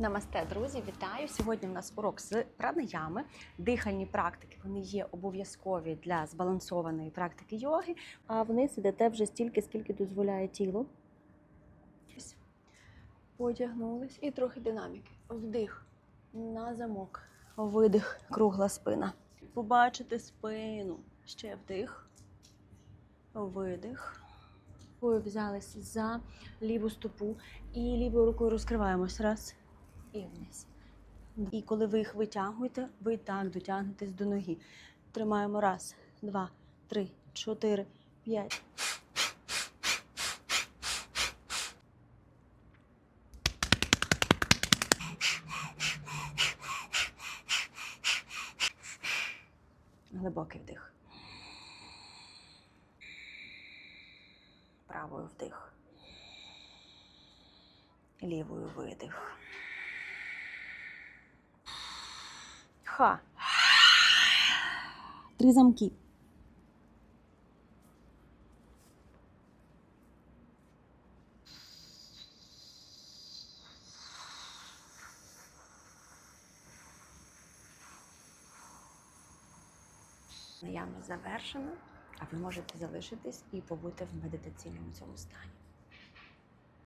Намасте, друзі, вітаю! Сьогодні в нас урок з пранаями. Дихальні практики вони є обов'язкові для збалансованої практики йоги. А вниз ідете вже стільки, скільки дозволяє тіло. Потягнулись і трохи динаміки. Вдих на замок. Видих, кругла спина. Побачите спину. Ще вдих. Видих. Рукою взялись за ліву стопу і лівою рукою розкриваємось. Раз і вниз. І коли ви їх витягуєте, ви так дотягнетесь до ноги. Тримаємо раз, два, три, чотири, п'ять. Глибокий вдих. Правою вдих. Лівою видих. Ха. Три замки. Наявність завершена, а ви можете залишитись і побути в медитаційному цьому стані.